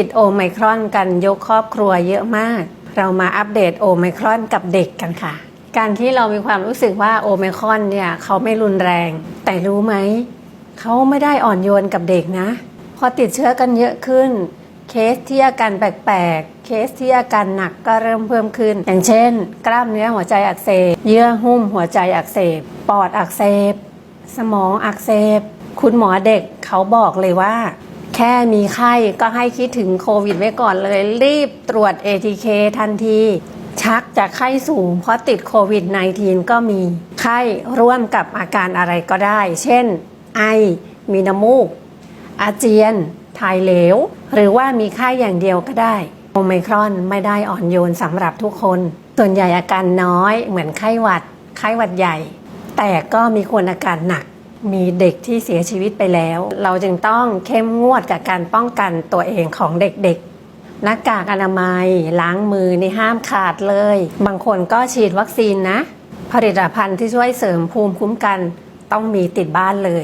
ติดโอไมครอนกันยกครอบครัวเยอะมาก เรามาอัปเดตโอไมครอนกับเด็กกันค่ะ การที่เรามีความรู้สึกว่าโอไมครอนเนี่ยเขาไม่รุนแรง แต่รู้ไหม เขาไม่ได้อ่อนโยนกับเด็กนะ พอติดเชื้อกันเยอะขึ้น เคสที่อาการแปลกๆ เคสที่อาการหนักก็เริ่มเพิ่มขึ้น อย่างเช่น กล้ามเนื้อหัวใจอักเสบ เยื่อหุ้มหัวใจอักเสบ ปอดอักเสบ สมองอักเสบ คุณหมอเด็กเขาบอกเลยว่า ค่มีไข้ก็ให้คิดถึงโควิดไว้ก่อนเลย รีบตรวจ ATK ทันที ชักจากไข้สูงเพราะติดโควิด -19 ก็มี ไข้ร่วมกับอาการอะไรก็ได้ เช่น ไอ มีน้ำมูก อาเจียน ถ่ายเหลว หรือว่ามีไข้อย่างเดียวก็ได้ โอไมครอนไม่ได้อ่อนโยนสำหรับทุกคน ส่วนใหญ่อาการน้อยเหมือนไข้หวัด ไข้หวัดใหญ่ แต่ก็มีคนอาการหนัก มีเด็กที่เสียชีวิตไปแล้ว เราจึงต้องเข้มงวดกับการป้องกันตัวเองของเด็กๆ หน้ากากอนามัย ล้างมือนี่ห้ามขาดเลย บางคนก็ฉีดวัคซีนนะ ผลิตภัณฑ์ที่ช่วยเสริมภูมิคุ้มกันต้องมีติดบ้านเลย